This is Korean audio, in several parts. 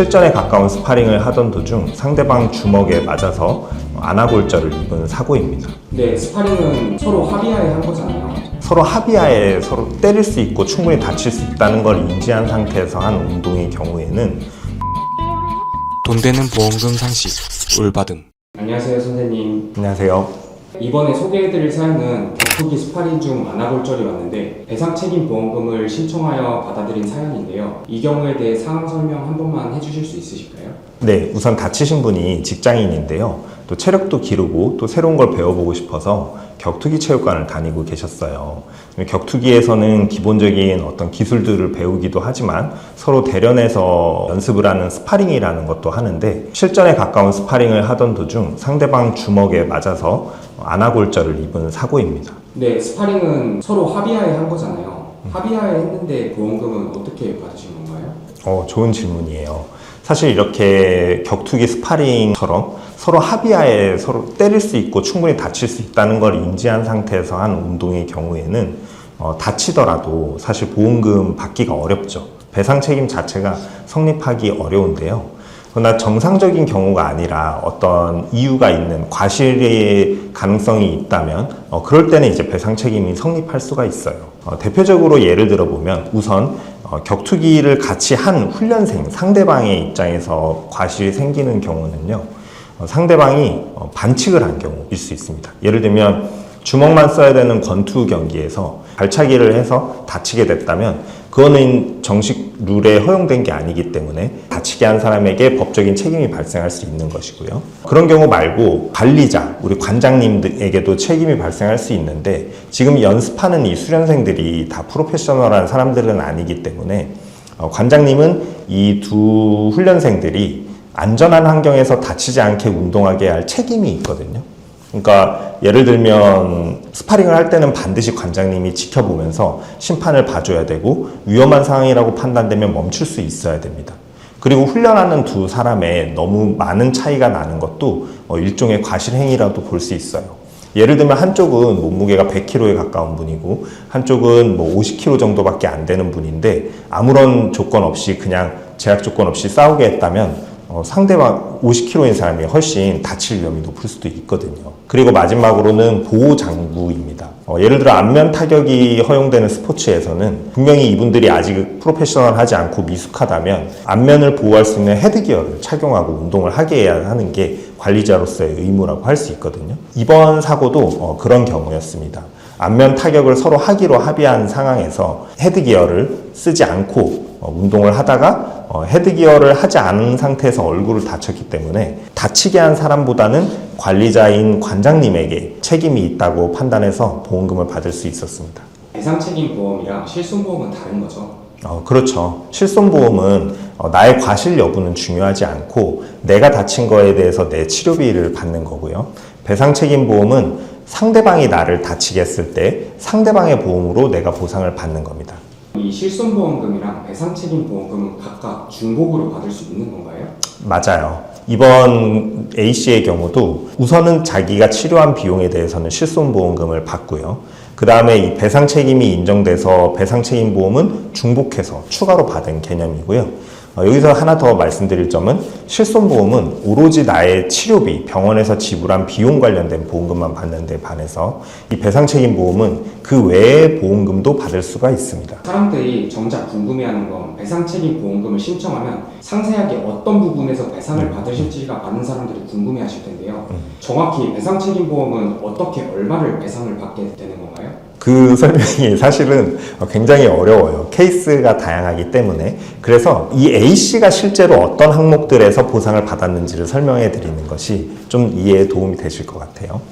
실전에 가까운 스파링을 하던 도중 상대방 주먹에 맞아서 아나골절을 입은 사고입니다. 네, 스파링은 서로 합의하에 한 거잖아요. 서로 합의하에 서로 때릴 수 있고 충분히 다칠 수 있다는 걸 인지한 상태에서 한 운동의 경우에는 돈 되는 보험금 상시, 올바듬. 안녕하세요, 선생님. 안녕하세요. 이번에 소개해드릴 사연은 격투기 스파링 중 아나골절이 왔는데 배상 책임 보험금을 신청하여 받아들인 사연인데요. 이 경우에 대해 상황 설명 한 번만 해주실 수 있으실까요? 네, 우선 다치신 분이 직장인인데요. 또 체력도 기르고 또 새로운 걸 배워보고 싶어서 격투기 체육관을 다니고 계셨어요. 격투기에서는 기본적인 어떤 기술들을 배우기도 하지만 서로 대련해서 연습을 하는 스파링이라는 것도 하는데 실전에 가까운 스파링을 하던 도중 상대방 주먹에 맞아서 아나골절을 입은 사고입니다. 네, 스파링은 서로 합의하에 한 거잖아요. 합의하에 했는데 보험금은 어떻게 받으신 건가요? 어, 좋은 질문이에요. 사실 이렇게 격투기 스파링처럼 서로 합의하에 서로 때릴 수 있고 충분히 다칠 수 있다는 걸 인지한 상태에서 한 운동의 경우에는 어, 다치더라도 사실 보험금 받기가 어렵죠. 배상 책임 자체가 성립하기 어려운데요. 그러나 정상적인 경우가 아니라 어떤 이유가 있는 과실의 가능성이 있다면 어, 그럴 때는 이제 배상 책임이 성립할 수가 있어요. 어, 대표적으로 예를 들어 보면 우선 어, 격투기를 같이 한 훈련생 상대방의 입장에서 과실이 생기는 경우는요. 어, 상대방이 어, 반칙을 한 경우일 수 있습니다. 예를 들면 주먹만 써야 되는 권투 경기에서 발차기를 해서 다치게 됐다면 그거는 정식 룰에 허용된 게 아니기 때문에 다치게 한 사람에게 법적인 책임이 발생할 수 있는 것이고요. 그런 경우 말고 관리자, 우리 관장님에게도 책임이 발생할 수 있는데 지금 연습하는 이 수련생들이 다 프로페셔널한 사람들은 아니기 때문에 어, 관장님은 이 두 훈련생들이 안전한 환경에서 다치지 않게 운동하게 할 책임이 있거든요. 그러니까 예를 들면 스파링을 할 때는 반드시 관장님이 지켜보면서 심판을 봐줘야 되고 위험한 상황이라고 판단되면 멈출 수 있어야 됩니다. 그리고 훈련하는 두 사람의 너무 많은 차이가 나는 것도 어, 일종의 과실행위라도 볼 수 있어요. 예를 들면 한쪽은 몸무게가 100kg에 가까운 분이고 한쪽은 뭐 50kg 정도밖에 안 되는 분인데 아무런 조건 없이 그냥 제약 조건 없이 싸우게 했다면 어, 상대방 50kg인 사람이 훨씬 다칠 위험이 높을 수도 있거든요. 그리고 마지막으로는 보호 장구입니다. 어, 예를 들어 안면 타격이 허용되는 스포츠에서는 분명히 이분들이 아직 프로페셔널하지 않고 미숙하다면 안면을 보호할 수 있는 헤드기어를 착용하고 운동을 하게 해야 하는 게 관리자로서의 의무라고 할 수 있거든요. 이번 사고도 어, 그런 경우였습니다. 안면 타격을 서로 하기로 합의한 상황에서 헤드기어를 쓰지 않고 어, 운동을 하다가 어, 헤드기어를 하지 않은 상태에서 얼굴을 다쳤기 때문에 다치게 한 사람보다는 관리자인 관장님에게 책임이 있다고 판단해서 보험금을 받을 수 있었습니다. 배상 책임 보험이랑 실손 보험은 다른 거죠? 어, 그렇죠. 실손보험은 어, 나의 과실 여부는 중요하지 않고 내가 다친 거에 대해서 내 치료비를 받는 거고요. 배상 책임 보험은 상대방이 나를 다치게 했을 때 상대방의 보험으로 내가 보상을 받는 겁니다. 이 실손보험금이랑 배상 책임 보험금은 각각 중복으로 받을 수 있는 건가요? 맞아요. 이번 A씨의 경우도 우선은 자기가 치료한 비용에 대해서는 실손보험금을 받고요. 그 다음에 이 배상 책임이 인정돼서 배상 책임 보험은 중복해서 추가로 받은 개념이고요. 어, 여기서 하나 더 말씀드릴 점은 실손보험은 오로지 나의 치료비, 병원에서 지불한 비용 관련된 보험금만 받는 데 반해서 이 배상 책임 보험은 그 외의 보험금도 받을 수가 있습니다. 사람들이 정작 궁금해하는 건 배상 책임 보험금을 신청하면 상세하게 어떤 부분에서 배상을 받으실지가 많은 사람들이 궁금해하실 텐데요. 정확히 배상 책임 보험은 어떻게 얼마를 배상을 받게 되는 건가요? 그 설명이 사실은 굉장히 어려워요. 케이스가 다양하기 때문에. 그래서 이 A씨가 실제로 어떤 항목들에서 보상을 받았는지를 설명해 드리는 것이 좀 이해에 도움이 되실 것 같아요.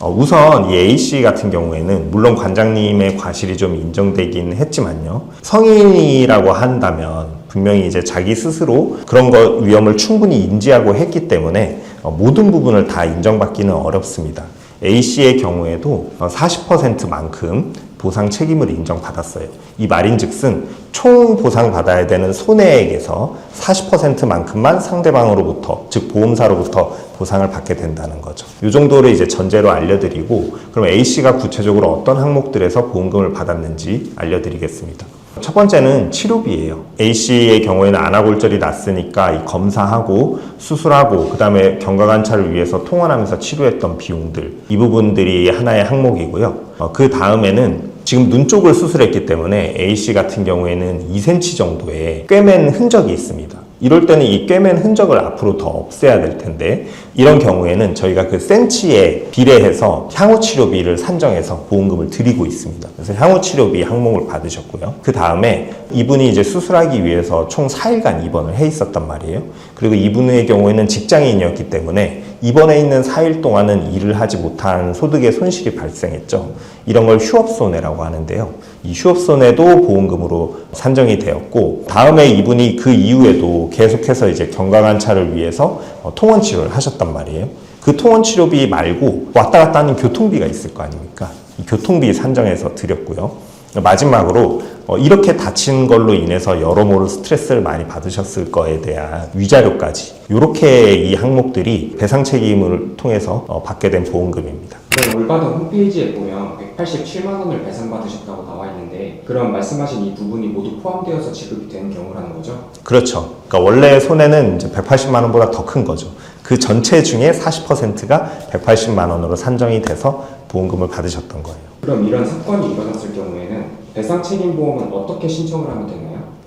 어, 우선 이 A씨 같은 경우에는 물론 관장님의 과실이 좀 인정되긴 했지만요. 성인이라고 한다면 분명히 이제 자기 스스로 그런 거 위험을 충분히 인지하고 했기 때문에 어, 모든 부분을 다 인정받기는 어렵습니다. A씨의 경우에도 40%만큼 보상 책임을 인정받았어요. 이 말인즉슨 총 보상받아야 되는 손해액에서 40%만큼만 상대방으로부터, 즉 보험사로부터 보상을 받게 된다는 거죠. 이 정도를 이제 전제로 알려드리고, 그럼 A씨가 구체적으로 어떤 항목들에서 보험금을 받았는지 알려드리겠습니다. 첫 번째는 치료비예요. A 씨의 경우에는 안아골절이 났으니까 이 검사하고 수술하고 그 다음에 경과관찰을 위해서 통원하면서 치료했던 비용들 이 부분들이 하나의 항목이고요. 어, 그 다음에는 지금 눈 쪽을 수술했기 때문에 A 씨 같은 경우에는 2cm 정도의 꿰맨 흔적이 있습니다. 이럴 때는 이 꿰맨 흔적을 앞으로 더 없애야 될 텐데 이런 경우에는 저희가 그 센치에 비례해서 향후 치료비를 산정해서 보험금을 드리고 있습니다. 그래서 향후 치료비 항목을 받으셨고요. 그 다음에 이분이 이제 수술하기 위해서 총 4일간 입원을 해 있었단 말이에요. 그리고 이분의 경우에는 직장인이었기 때문에 입원해 있는 4일 동안은 일을 하지 못한 소득의 손실이 발생했죠. 이런 걸 휴업손해라고 하는데요. 이 휴업손해도 보험금으로 산정이 되었고, 다음에 이분이 그 이후에도 계속해서 이제 경과관찰을 위해서 어, 통원 치료를 하셨단 말이에요. 그 통원 치료비 말고 왔다 갔다 하는 교통비가 있을 거 아닙니까? 이 교통비 산정해서 드렸고요. 마지막으로 어, 이렇게 다친 걸로 인해서 여러모로 스트레스를 많이 받으셨을 거에 대한 위자료까지 이렇게 이 항목들이 배상 책임을 통해서 어, 받게 된 보험금입니다. 그럼 올바른 홈페이지에 보면 187만 원을 배상받으셨다고 나와 있는데 그럼 말씀하신 이 부분이 모두 포함되어서 지급이 되는 경우라는 거죠? 그렇죠. 그러니까 원래 손해는 이제 180만 원보다 더 큰 거죠. 그 전체 중에 40%가 180만 원으로 산정이 돼서 보험금을 받으셨던 거예요. 그럼 이런 사건이 일어났을 경우에는 배상 책임 보험은 어떻게 신청을 하면 되나요?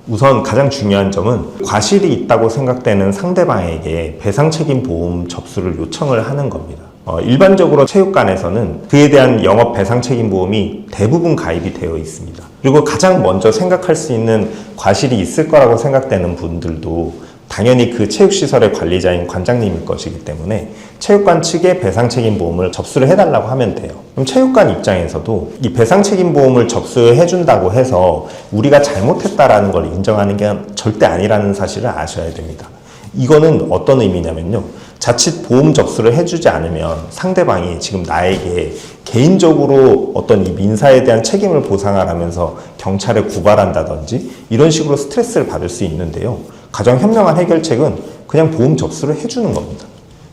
우선 가장 중요한 점은 과실이 있다고 생각되는 상대방에게 배상 책임 보험 접수를 요청을 하는 겁니다. 어, 일반적으로 체육관에서는 그에 대한 영업 배상 책임 보험이 대부분 가입이 되어 있습니다. 그리고 가장 먼저 생각할 수 있는 과실이 있을 거라고 생각되는 분들도 당연히 그 체육시설의 관리자인 관장님일 것이기 때문에 체육관 측에 배상 책임 보험을 접수를 해달라고 하면 돼요. 그럼 체육관 입장에서도 이 배상 책임 보험을 접수해 준다고 해서 우리가 잘못했다라는 걸 인정하는 게 절대 아니라는 사실을 아셔야 됩니다. 이거는 어떤 의미냐면요. 자칫 보험 접수를 해주지 않으면 상대방이 지금 나에게 개인적으로 어떤 이 민사에 대한 책임을 보상하라면서 경찰에 구발한다든지 이런 식으로 스트레스를 받을 수 있는데요. 가장 현명한 해결책은 그냥 보험 접수를 해주는 겁니다.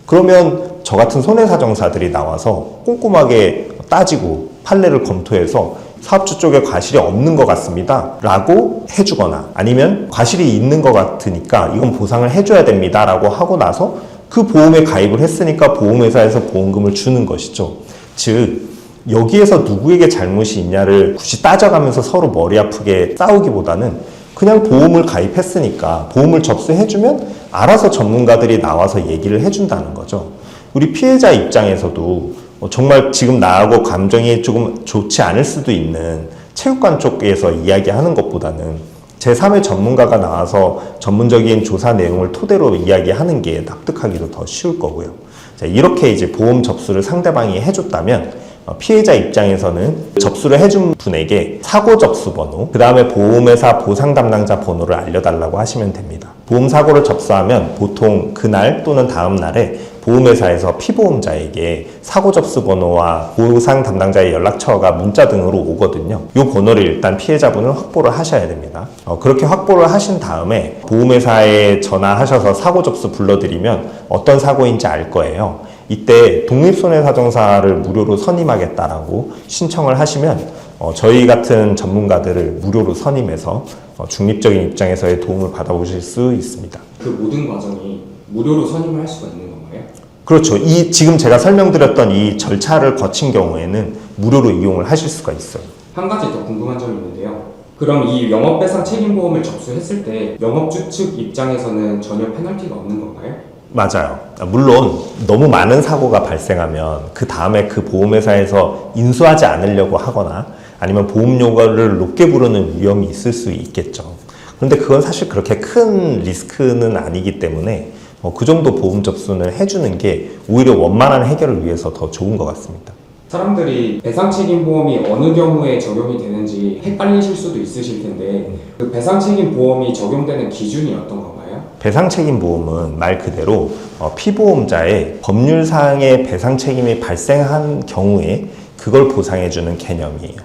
그러면 저 같은 손해사정사들이 나와서 꼼꼼하게 따지고 판례를 검토해서 사업주 쪽에 과실이 없는 것 같습니다. 라고 해주거나 아니면 과실이 있는 것 같으니까 이건 보상을 해줘야 됩니다. 라고 하고 나서 그 보험에 가입을 했으니까 보험회사에서 보험금을 주는 것이죠. 즉, 여기에서 누구에게 잘못이 있냐를 굳이 따져가면서 서로 머리 아프게 싸우기보다는 그냥 보험을 가입했으니까 보험을 접수해주면 알아서 전문가들이 나와서 얘기를 해준다는 거죠. 우리 피해자 입장에서도 어, 정말 지금 나하고 감정이 조금 좋지 않을 수도 있는 체육관 쪽에서 이야기하는 것보다는 제3의 전문가가 나와서 전문적인 조사 내용을 토대로 이야기하는 게 납득하기도 더 쉬울 거고요. 자, 이렇게 이제 보험 접수를 상대방이 해줬다면 어, 피해자 입장에서는 접수를 해준 분에게 사고 접수 번호, 그 다음에 보험회사 보상 담당자 번호를 알려달라고 하시면 됩니다. 보험 사고를 접수하면 보통 그날 또는 다음 날에 보험회사에서 피보험자에게 사고 접수 번호와 보상 담당자의 연락처가 문자 등으로 오거든요. 이 번호를 일단 피해자분은 확보를 하셔야 됩니다. 어, 그렇게 확보를 하신 다음에 보험회사에 전화하셔서 사고 접수 불러드리면 어떤 사고인지 알 거예요. 이때 독립손해사정사를 무료로 선임하겠다라고 신청을 하시면 어, 저희 같은 전문가들을 무료로 선임해서 어, 중립적인 입장에서의 도움을 받아보실 수 있습니다. 그 모든 과정이 무료로 선임을 할 수가 있는 건가요? 그렇죠. 이 지금 제가 설명드렸던 이 절차를 거친 경우에는 무료로 이용을 하실 수가 있어요. 한 가지 더 궁금한 점이 있는데요. 그럼 이 영업배상 책임보험을 접수했을 때 영업주 측 입장에서는 전혀 페널티가 없는 건가요? 맞아요. 물론 너무 많은 사고가 발생하면 그 다음에 그 보험회사에서 인수하지 않으려고 하거나 아니면 보험 요금을 높게 부르는 위험이 있을 수 있겠죠. 그런데 그건 사실 그렇게 큰 리스크는 아니기 때문에 어, 그 정도 보험 접수는 해주는 게 오히려 원만한 해결을 위해서 더 좋은 것 같습니다. 사람들이 배상 책임 보험이 어느 경우에 적용이 되는지 헷갈리실 수도 있으실 텐데 그 배상 책임 보험이 적용되는 기준이 어떤 건가요? 배상 책임 보험은 말 그대로 어, 피보험자의 법률상의 배상 책임이 발생한 경우에 그걸 보상해주는 개념이에요.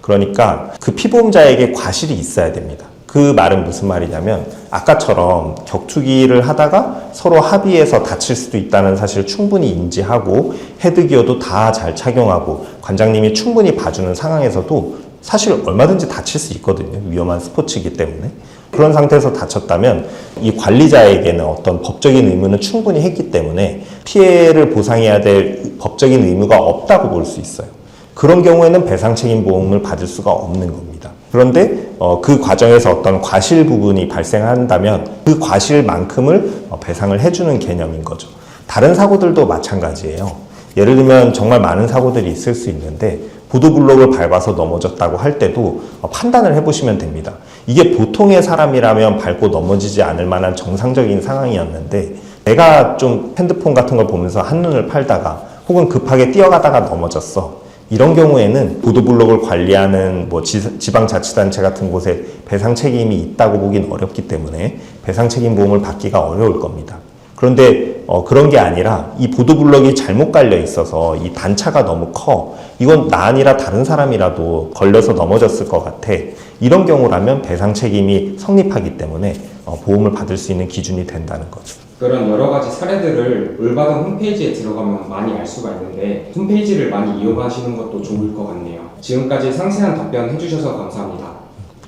그러니까 그 피보험자에게 과실이 있어야 됩니다. 그 말은 무슨 말이냐면 아까처럼 격투기를 하다가 서로 합의해서 다칠 수도 있다는 사실을 충분히 인지하고 헤드기어도 다 잘 착용하고 관장님이 충분히 봐주는 상황에서도 사실 얼마든지 다칠 수 있거든요. 위험한 스포츠이기 때문에. 그런 상태에서 다쳤다면 이 관리자에게는 어떤 법적인 의무는 충분히 했기 때문에 피해를 보상해야 될 법적인 의무가 없다고 볼 수 있어요. 그런 경우에는 배상 책임 보험을 받을 수가 없는 겁니다. 그런데 어, 그 과정에서 어떤 과실 부분이 발생한다면 그 과실만큼을 어, 배상을 해주는 개념인 거죠. 다른 사고들도 마찬가지예요. 예를 들면 정말 많은 사고들이 있을 수 있는데 보도블록을 밟아서 넘어졌다고 할 때도 어, 판단을 해보시면 됩니다. 이게 보통의 사람이라면 밟고 넘어지지 않을 만한 정상적인 상황이었는데 내가 좀 핸드폰 같은 걸 보면서 한눈을 팔다가 혹은 급하게 뛰어가다가 넘어졌어. 이런 경우에는 보도블록을 관리하는 뭐 지, 지방자치단체 같은 곳에 배상 책임이 있다고 보긴 어렵기 때문에 배상 책임 보험을 받기가 어려울 겁니다. 그런데 어, 그런 게 아니라 이 보도블록이 잘못 깔려 있어서 이 단차가 너무 커. 이건 나 아니라 다른 사람이라도 걸려서 넘어졌을 것 같아. 이런 경우라면 배상 책임이 성립하기 때문에 어, 보험을 받을 수 있는 기준이 된다는 거죠. 그런 여러 가지 사례들을 올바른 홈페이지에 들어가면 많이 알 수가 있는데 홈페이지를 많이 이용하시는 것도 좋을 것 같네요. 지금까지 상세한 답변 해주셔서 감사합니다.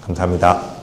감사합니다.